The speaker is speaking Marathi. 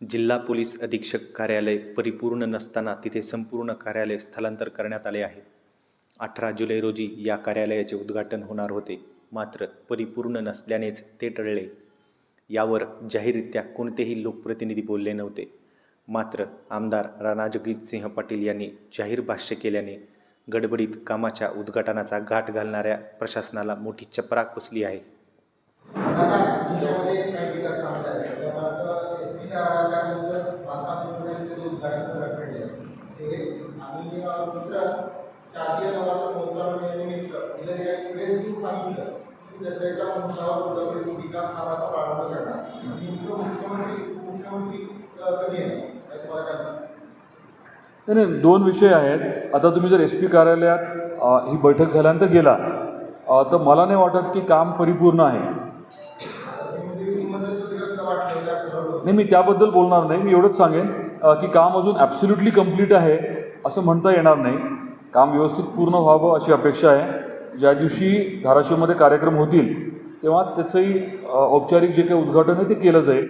जिल्हा पोलीस अधीक्षक कार्यालय परिपूर्ण नसताना तिथे संपूर्ण कार्यालय स्थलांतर करण्यात आले आहे. अठरा जुलै रोजी या कार्यालयाचे उद्घाटन होणार होते. मात्र परिपूर्ण नसल्यानेच ते टळले. यावर जाहीररित्या कोणतेही लोकप्रतिनिधी बोलले नव्हते. मात्र आमदार राणाजगजितसिंह पाटील यांनी जाहीर भाष्य केल्याने गडबडीत कामाच्या उद्घाटनाचा घाट घालणाऱ्या प्रशासनाला मोठी चपराक बसली आहे आता जिल्ह्यामध्ये काही विकास कामात आहे त्यामुळे एस पीच्या कार्यालयाचं बांधकाम सुरू झाले त्याचे उद्घाटन करण्यात ते आम्ही अ, दुसरं शारदीय नवरात्र महोत्सवानिमित्त जिल्हाधिकारी प्रेस घेऊन सांगितलं की दसऱ्याच्या महोत्सवावर उद्यापर्यंत विकास कामाचा प्रारंभ करणार. आणि नेमकं मुख्यमंत्री उपमुख्यमंत्री अ, कधी येणार काय तुम्हाला काय वाटतं? नाही नाही दोन विषय आहेत. आता तुम्ही जर एस पी कार्यालयात ही बैठक झाल्यानंतर गेला तर मला नाही वाटत की काम परिपूर्ण आहे. नाही मी त्याबद्दल बोलणार नाही. मी एवढंच सांगेन. की काम अजून ॲब्सोल्युटली कंप्लीट आहे असं म्हणता येणार नाही. काम व्यवस्थित पूर्ण व्हावं अशी अपेक्षा आहे. ज्या दिवशी धाराशिवमध्ये कार्यक्रम होतील तेव्हा त्याचंही औपचारिक जे काही उद्घाटन आहे ते केलं जाईल.